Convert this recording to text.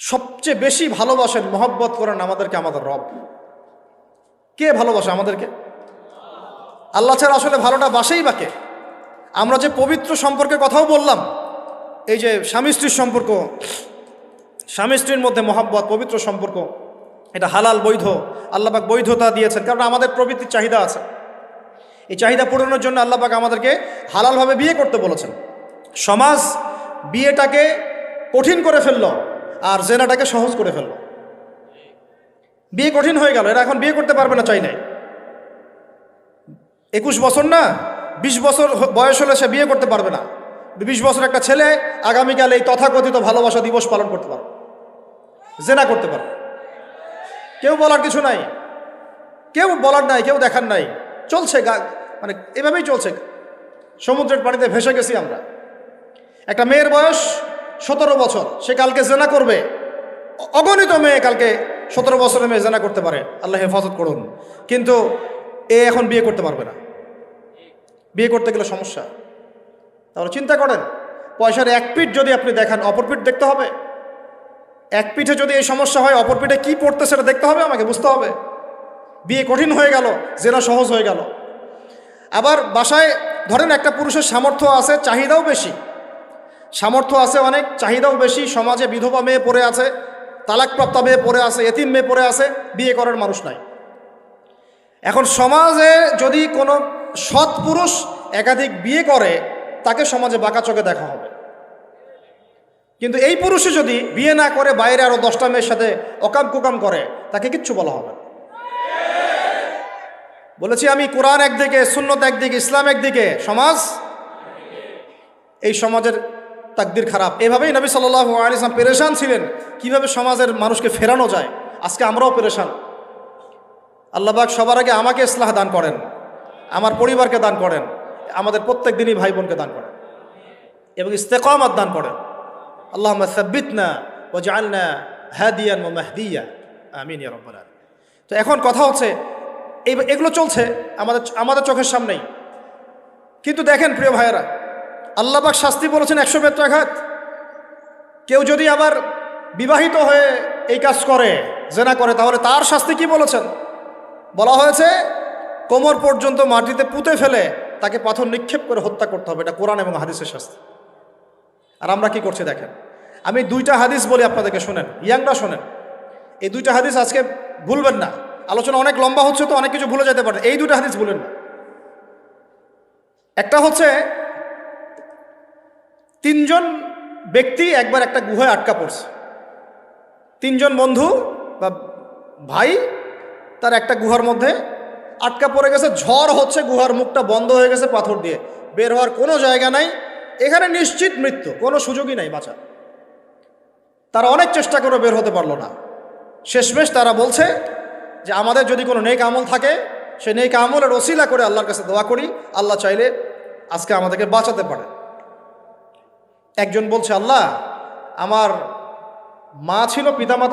সবচেয়ে বেশি ভালোবাসেন, মহব্বত করেন আমাদেরকে আমাদের রব। কে ভালোবাসে আমাদেরকে? আল্লাহ ছাড়া আসলে ভালোটা বাসেই বাকে আমরা যে পবিত্র সম্পর্কে কথাও বললাম, এই যে স্বামী স্ত্রীর সম্পর্ক, স্বামী স্ত্রীর মধ্যে মহাব্বত, পবিত্র সম্পর্ক, এটা হালাল বৈধ আল্লাপাক বৈধতা দিয়েছেন, কারণ আমাদের প্রবৃত্তির চাহিদা আছে। এই চাহিদা পূরণের জন্য আল্লাপাক আমাদেরকে হালালভাবে বিয়ে করতে বলেছেন। সমাজ বিয়েটাকে কঠিন করে ফেলল আর জেনাটাকে সহজ করে ফেলল। বিয়ে কঠিন হয়ে গেল, এরা এখন বিয়ে করতে পারবে না চাই নাই। একুশ বছর না, বিশ বছর বয়স হলে সে বিয়ে করতে পারবে না। বিশ বছর একটা ছেলে, আগামীকাল এই তথাকথিত ভালোবাসা দিবস পালন করতে পারবে। জেনা করতে পারবে। কেউ বলার কিছু নাই। কেউ বলার নাই, কেউ দেখার নাই। চলছে গা মানে এভাবেই চলছে। সমুদ্রের পানিতে ভেসে গেছি আমরা। একটা মেয়ের বয়স সতেরো বছর, সে কালকে জেনা করবে। অগণিত মেয়ে কালকে সতেরো বছরের মেয়ে জেনা করতে পারে। আল্লাহ হেফাজত করুন। কিন্তু এ এখন বিয়ে করতে পারবে না। বিয়ে করতে গেলে সমস্যা। তাহলে চিন্তা করেন, পয়সার এক পিঠ যদি আপনি দেখান, অপর পিঠ দেখতে হবে? এক পিঠে যদি এই সমস্যা হয়, অপর পিঠে কী পড়তে সেটা দেখতে হবে? আমাকে বুঝতে হবে। বিয়ে কঠিন হয়ে গেল, জেনা সহজ হয়ে গেল। আবার বাসায় ধরেন একটা পুরুষের সামর্থ্য আছে, চাহিদাও বেশি। সামর্থ্য আছে অনেক, চাহিদাও বেশি, সমাজে বিধবা মেয়ে পড়ে আছে, তালাকপ্রাপ্ত মেয়ে পড়ে আছে, এতিম মেয়ে পড়ে আছে, বিয়ে করার মানুষ নাই। এখন সমাজে যদি কোনো সৎ পুরুষ একাধিক বিয়ে করে, তাকে সমাজে বাঁকা চোখে দেখা হবে। কিন্তু এই পুরুষে যদি বিয়ে না করে, বাইরে আরও দশটা মেয়ের সাথে অকাম কুকাম করে, তাকে কিচ্ছু বলা হবে। বলেছি আমি কোরআন একদিকে, সুন্নত একদিকে, ইসলাম একদিকে, সমাজ? এই সমাজের তাকদির খারাপ। এভাবেই নবী সাল্লাহ আলিয়াম পেরেশান ছিলেন। কীভাবে সমাজের মানুষকে ফেরানো যায়? আজকে আমরাও পেরেশান। আল্লাহবাক সবার আগে আমাকে ইসলাহ দান করেন। আমার পরিবারকে দান করেন। আমাদের প্রত্যেক দিনই ভাই বোনকে দান করেন। এবং ইস্তেকামাত দান করেন। আল্লাহ সাব্বিতনা ও জালনা হাদিয়ান ও মাহদিয়া। আমিন ইয়া রব্বাল আলামিন। তো এখন কথা হচ্ছে, এই এগুলো চলছে, আমাদের আমাদের চোখের সামনেই। কিন্তু দেখেন প্রিয় ভাইয়েরা আল্লাহবাক শাস্তি বলেছেন একশো বেত্রাঘাত কেউ যদি আবার বিবাহিত হয়ে এই কাজ করে, জেনা করে, তাহলে তার শাস্তি কি বলেছেন? বলা হয়েছে, কোমর পর্যন্ত মাটিতে পুঁতে ফেলে তাকে পাথর নিক্ষেপ করে হত্যা করতে হবে। এটা কোরআন এবং হাদিসের শাস্তি। আর আমরা কি করছি দেখেন? আমি দুইটা হাদিস বলি আপনাদেরকে, শোনেন। ইয়াংরা শোনেন। এই দুইটা হাদিস আজকে ভুলবেন না। আলোচনা অনেক লম্বা হচ্ছে তো অনেক কিছু ভুলে যেতে পারে এই দুইটা হাদিস ভুলেন না। একটা হচ্ছে তিনজন ব্যক্তি একবার একটা গুহায় আটকা পড়ছে। তিনজন বন্ধু বা ভাই তার একটা গুহার মধ্যে আটকা পড়ে গেছে। ঝড় হচ্ছে, গুহার মুখটা বন্ধ হয়ে গেছে পাথর দিয়ে। বের হওয়ার কোনো জায়গা নাই। এখানে নিশ্চিত মৃত্যু, কোনো সুযোগই নাই বাঁচা তারা অনেক চেষ্টা করে বের হতে পারল না। শেষমেশ তারা বলছে যে, আমাদের যদি কোনো নেক আমল থাকে, সেই নেক আমলের ওসিলা করে আল্লাহর কাছে দোয়া করি। আল্লাহ চাইলে আজকে আমাদেরকে বাঁচাতে পারে একজন বলছে আল্লাহ আমার মা ছিল পিতামাতা